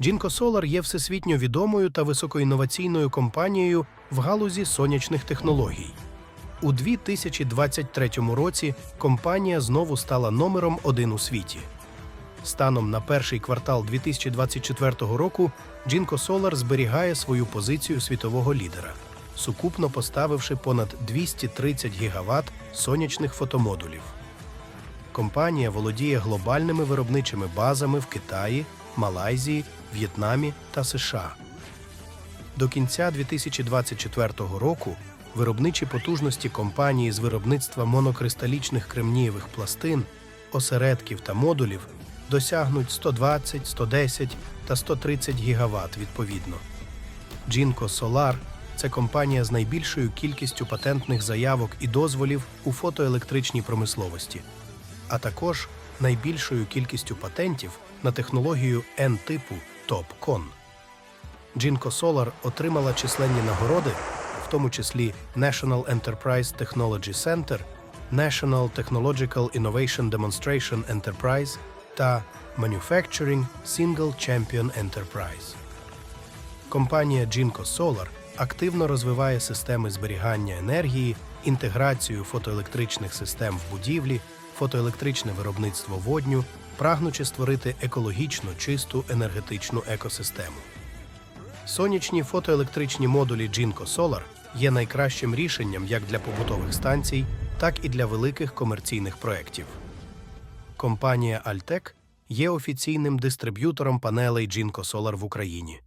Jinko Solar є всесвітньо відомою та високоінноваційною компанією в галузі сонячних технологій. У 2023 році компанія знову стала номером один у світі. Станом на перший квартал 2024 року Jinko Solar зберігає свою позицію світового лідера, сукупно поставивши понад 230 гігават сонячних фотомодулів. Компанія володіє глобальними виробничими базами в Китаї, Малайзії, В'єтнамі та США. До кінця 2024 року виробничі потужності компанії з виробництва монокристалічних кремнієвих пластин, осередків та модулів досягнуть 120, 110 та 130 гігават відповідно. Jinko Solar – це компанія з найбільшою кількістю патентних заявок і дозволів у фотоелектричній промисловості, а також найбільшою кількістю патентів на технологію N-типу TOPCon. Jinko Solar отримала численні нагороди, в тому числі National Enterprise Technology Center, National Technological Innovation Demonstration Enterprise та Manufacturing Single Champion Enterprise. Компанія Jinko Solar активно розвиває системи зберігання енергії, інтеграцію фотоелектричних систем в будівлі, фотоелектричне виробництво водню, прагнучи створити екологічно чисту енергетичну екосистему. Сонячні фотоелектричні модулі Jinko Solar є найкращим рішенням як для побутових станцій, так і для великих комерційних проєктів. Компанія Altec є офіційним дистриб'ютором панелей Jinko Solar в Україні.